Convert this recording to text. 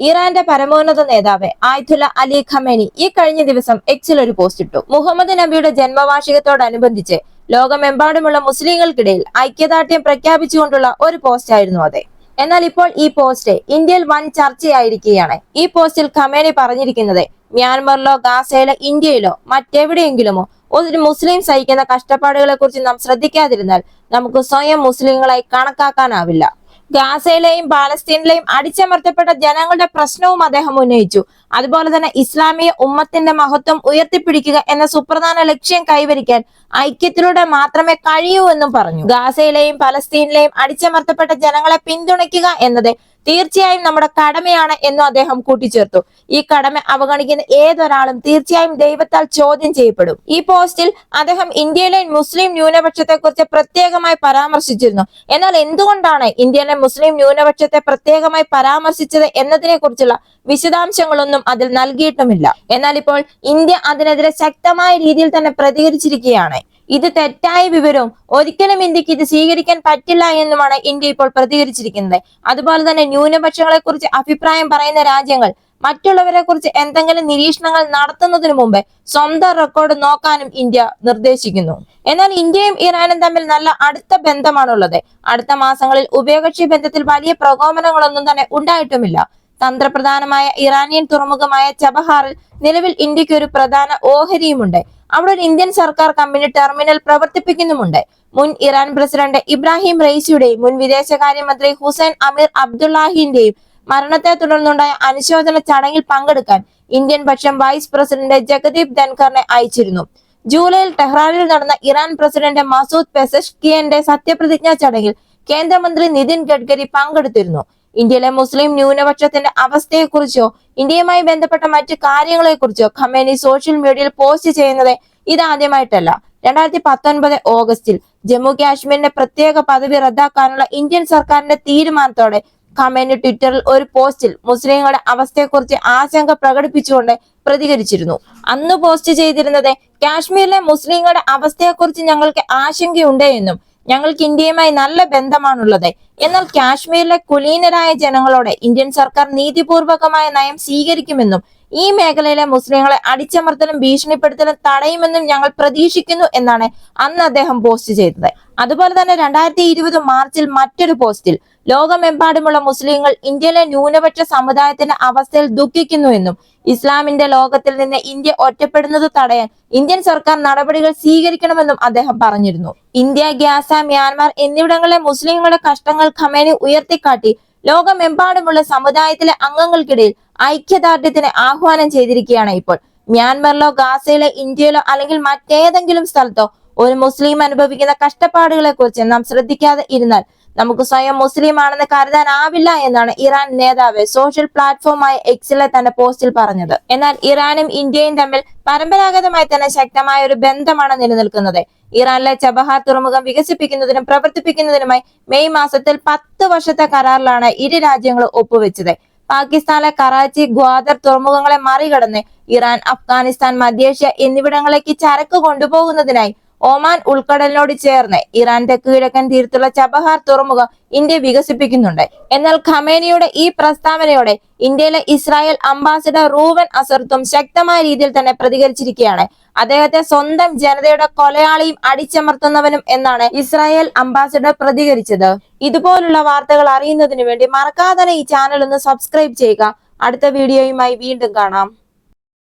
ഇറാന്റെ പരമോന്നത നേതാവ് ആയതുല്ല അലി ഖമേനി ഈ കഴിഞ്ഞ ദിവസം എക്സിൽ ഒരു പോസ്റ്റ് ഇട്ടു. മുഹമ്മദ് നബിയുടെ ജന്മവാർഷികത്തോടനുബന്ധിച്ച് ലോകമെമ്പാടുമുള്ള മുസ്ലിങ്ങൾക്കിടയിൽ ഐക്യദാർഢ്യം പ്രഖ്യാപിച്ചുകൊണ്ടുള്ള ഒരു പോസ്റ്റ് ആയിരുന്നു അതെ. എന്നാൽ ഇപ്പോൾ ഈ പോസ്റ്റ് ഇന്ത്യയിൽ വൻ ചർച്ചയായിരിക്കുകയാണ്. ഈ പോസ്റ്റിൽ ഖമേനി പറഞ്ഞിരിക്കുന്നത് മ്യാൻമറിലോ ഗാസയിലോ ഇന്ത്യയിലോ മറ്റെവിടെയെങ്കിലുമോ ഒരു മുസ്ലിം സഹിക്കുന്ന കഷ്ടപ്പാടുകളെ കുറിച്ച് നാം ശ്രദ്ധിക്കാതിരുന്നാൽ നമുക്ക് സ്വയം മുസ്ലിങ്ങളായി കണക്കാക്കാനാവില്ല. ഗാസയിലെയും പാലസ്തീനിലെയും അടിച്ചമർത്തപ്പെട്ട ജനങ്ങളുടെ പ്രശ്നവും അദ്ദേഹം ഉന്നയിച്ചു. അതുപോലെ തന്നെ ഇസ്ലാമിക ഉമ്മത്തിന്റെ മഹത്വം ഉയർത്തിപ്പിടിക്കുക എന്ന സുപ്രധാന ലക്ഷ്യം കൈവരിക്കാൻ ഐക്യത്തിലൂടെ മാത്രമേ കഴിയൂ എന്നും പറഞ്ഞു. ഗാസയിലെയും പലസ്തീനിലെയും അടിച്ചമർത്തപ്പെട്ട ജനങ്ങളെ പിന്തുണയ്ക്കുക എന്നത് തീർച്ചയായും നമ്മുടെ കടമയാണ് എന്നും അദ്ദേഹം കൂട്ടിച്ചേർത്തു. ഈ കടമ അവഗണിക്കുന്ന ഏതൊരാളും തീർച്ചയായും ദൈവത്താൽ ചോദ്യം ചെയ്യപ്പെടും. ഈ പോസ്റ്റിൽ അദ്ദേഹം ഇന്ത്യയിലെ മുസ്ലിം ന്യൂനപക്ഷത്തെ കുറിച്ച് പ്രത്യേകമായി പരാമർശിച്ചിരുന്നു. എന്നാൽ എന്തുകൊണ്ടാണ് ഇന്ത്യയിലെ മുസ്ലിം ന്യൂനപക്ഷത്തെ പ്രത്യേകമായി പരാമർശിച്ചത് എന്നതിനെ കുറിച്ചുള്ള വിശദാംശങ്ങളൊന്നും അതിൽ നൽകിയിട്ടുമില്ല. എന്നാൽ ഇപ്പോൾ ഇന്ത്യ അതിനെതിരെ ശക്തമായ രീതിയിൽ തന്നെ പ്രതികരിച്ചിരിക്കുകയാണ്. ഇത് തെറ്റായ വിവരവും ഒരിക്കലും ഇന്ത്യയ്ക്ക് ഇത് സ്വീകരിക്കാൻ പറ്റില്ല എന്നുമാണ് ഇന്ത്യ ഇപ്പോൾ പ്രതികരിച്ചിരിക്കുന്നത്. അതുപോലെ തന്നെ ന്യൂനപക്ഷങ്ങളെ കുറിച്ച് അഭിപ്രായം പറയുന്ന രാജ്യങ്ങൾ മറ്റുള്ളവരെ കുറിച്ച് എന്തെങ്കിലും നിരീക്ഷണങ്ങൾ നടത്തുന്നതിന് മുമ്പ് സ്വന്തം റെക്കോർഡ് നോക്കാനും ഇന്ത്യ നിർദ്ദേശിക്കുന്നു. എന്നാൽ ഇന്ത്യയും ഇറാനും തമ്മിൽ നല്ല അടുത്ത ബന്ധമാണുള്ളത്. അടുത്ത മാസങ്ങളിൽ ഉഭയകക്ഷി ബന്ധത്തിൽ വലിയ പ്രകോപനങ്ങളൊന്നും തന്നെ ഉണ്ടായിട്ടുമില്ല. തന്ത്രപ്രധാനമായ ഇറാനിയൻ തുറമുഖമായ ചബഹാറിൽ നിലവിൽ ഇന്ത്യയ്ക്ക് ഒരു പ്രധാന ഓഹരിയുമുണ്ട്. അവിടെ ഒരു ഇന്ത്യൻ സർക്കാർ കമ്പനി ടെർമിനൽ പ്രവർത്തിപ്പിക്കുന്നുമുണ്ട്. മുൻ ഇറാൻ പ്രസിഡന്റ് ഇബ്രാഹിം റൈസിയുടെയും മുൻ വിദേശകാര്യമന്ത്രി ഹുസൈൻ അമീർ അബ്ദുല്ലാഹിന്റെയും മരണത്തെ തുടർന്നുണ്ടായ അനുശോചന ചടങ്ങിൽ പങ്കെടുക്കാൻ ഇന്ത്യൻ പക്ഷം വൈസ് പ്രസിഡന്റ് ജഗദീപ് ധൻഖറിനെ അയച്ചിരുന്നു. ജൂലൈയിൽ ടെഹ്റാനിൽ നടന്ന ഇറാൻ പ്രസിഡന്റ് മസൂദ് പെസഷ്കിയന്റെ സത്യപ്രതിജ്ഞാ ചടങ്ങിൽ കേന്ദ്രമന്ത്രി നിതിൻ ഗഡ്കരി പങ്കെടുത്തിരുന്നു. ഇന്ത്യയിലെ മുസ്ലിം ന്യൂനപക്ഷത്തിന്റെ അവസ്ഥയെക്കുറിച്ചോ ഇന്ത്യയുമായി ബന്ധപ്പെട്ട മറ്റു കാര്യങ്ങളെക്കുറിച്ചോ ഖമേനി സോഷ്യൽ മീഡിയയിൽ പോസ്റ്റ് ചെയ്യുന്നത് ഇതാദ്യമായിട്ടല്ല. രണ്ടായിരത്തി പത്തൊൻപത് ഓഗസ്റ്റിൽ ജമ്മു കാശ്മീരിന്റെ പ്രത്യേക പദവി റദ്ദാക്കാനുള്ള ഇന്ത്യൻ സർക്കാരിന്റെ തീരുമാനത്തോടെ ഖമേനി ട്വിറ്ററിൽ ഒരു പോസ്റ്റിൽ മുസ്ലിങ്ങളുടെ അവസ്ഥയെക്കുറിച്ച് ആശങ്ക പ്രകടിപ്പിച്ചുകൊണ്ട് പ്രതികരിച്ചിരുന്നു. അന്ന് പോസ്റ്റ് ചെയ്തിരുന്നത് കാശ്മീരിലെ മുസ്ലിങ്ങളുടെ അവസ്ഥയെക്കുറിച്ച് ഞങ്ങൾക്ക് ആശങ്കയുണ്ട് എന്നും ഞങ്ങൾക്ക് ഇന്ത്യയുമായി നല്ല ബന്ധമാണുള്ളത്. എന്നാൽ കാശ്മീരിലെ കുലീനരായ ജനങ്ങളോട് ഇന്ത്യൻ സർക്കാർ നീതിപൂർവകമായ നയം സ്വീകരിക്കുമെന്നും ഈ മേഖലയിലെ മുസ്ലിങ്ങളെ അടിച്ചമർത്തലും ഭീഷണിപ്പെടുത്തലും തടയുമെന്നും ഞങ്ങൾ പ്രതീക്ഷിക്കുന്നു എന്നാണ് അന്ന് അദ്ദേഹം പോസ്റ്റ് ചെയ്തത്. അതുപോലെ തന്നെ രണ്ടായിരത്തി ഇരുപത് മാർച്ചിൽ മറ്റൊരു പോസ്റ്റിൽ ലോകമെമ്പാടുമുള്ള മുസ്ലിങ്ങൾ ഇന്ത്യയിലെ ന്യൂനപക്ഷ സമുദായത്തിന്റെ അവസ്ഥയിൽ ദുഃഖിക്കുന്നു എന്നും ഇസ്ലാമിന്റെ ലോകത്തിൽ നിന്ന് ഇന്ത്യ ഒറ്റപ്പെടുന്നത് തടയാൻ ഇന്ത്യൻ സർക്കാർ നടപടികൾ സ്വീകരിക്കണമെന്നും അദ്ദേഹം പറഞ്ഞിരുന്നു. ഇന്ത്യ ഗ്യാസ മ്യാൻമാർ എന്നിവിടങ്ങളിലെ മുസ്ലിങ്ങളുടെ കഷ്ടങ്ങൾ ഖമേനി ഉയർത്തിക്കാട്ടി ലോകമെമ്പാടുമുള്ള സമുദായത്തിലെ അംഗങ്ങൾക്കിടയിൽ ഐക്യദാർഢ്യത്തിന് ആഹ്വാനം ചെയ്തിരിക്കുകയാണ് ഇപ്പോൾ. മ്യാൻമറിലോ ഗാസയിലോ ഇന്ത്യയിലോ അല്ലെങ്കിൽ മറ്റേതെങ്കിലും സ്ഥലത്തോ ഒരു മുസ്ലിം അനുഭവിക്കുന്ന കഷ്ടപ്പാടുകളെ കുറിച്ച് നാം ശ്രദ്ധിക്കാതെ ഇരുന്നാൽ നമുക്ക് സ്വയം മുസ്ലിം ആണെന്ന് കരുതാനാവില്ല എന്നാണ് ഇറാൻ നേതാവ് സോഷ്യൽ പ്ലാറ്റ്ഫോമായ എക്സിലെ തന്റെ പോസ്റ്റിൽ പറഞ്ഞത്. എന്നാൽ ഇറാനും ഇന്ത്യയും തമ്മിൽ പരമ്പരാഗതമായി തന്നെ ശക്തമായ ഒരു ബന്ധമാണ് നിലനിൽക്കുന്നത്. ഇറാനിലെ ചബഹാർ തുറമുഖം വികസിപ്പിക്കുന്നതിനും പ്രവർത്തിപ്പിക്കുന്നതിനുമായി മെയ് മാസത്തിൽ പത്ത് വർഷത്തെ കരാറിലാണ് ഇരു രാജ്യങ്ങളും ഒപ്പുവെച്ചത്. പാകിസ്ഥാനിലെ കറാച്ചി ഗ്വാദർ തുറമുഖങ്ങളെ മറികടന്ന് ഇറാൻ അഫ്ഗാനിസ്ഥാൻ മധ്യേഷ്യ എന്നിവിടങ്ങളിലേക്ക് ചരക്ക് കൊണ്ടുപോകുന്നതിനായി ഒമാൻ ഉൾക്കടലിനോട് ചേർന്ന് ഇറാൻ കിഴക്കൻ തീരത്തുള്ള ചബഹാർ തുറമുഖം ഇന്ത്യ വികസിപ്പിക്കുന്നുണ്ട്. എന്നാൽ ഖമേനിയുടെ ഈ പ്രസ്താവനയോടെ ഇന്ത്യയിലെ ഇസ്രായേൽ അംബാസിഡർ റൂവൻ അസർത്തും ശക്തമായ രീതിയിൽ തന്നെ പ്രതികരിച്ചിരിക്കുകയാണ്. അദ്ദേഹത്തെ സ്വന്തം ജനതയുടെ കൊലയാളിയും അടിച്ചമർത്തുന്നവനും എന്നാണ് ഇസ്രായേൽ അംബാസിഡർ പ്രതികരിച്ചത്. ഇതുപോലുള്ള വാർത്തകൾ അറിയുന്നതിന് വേണ്ടി മറക്കാതെ ഈ ചാനൽ ഒന്ന് സബ്സ്ക്രൈബ് ചെയ്യുക. അടുത്ത വീഡിയോയുമായി വീണ്ടും കാണാം.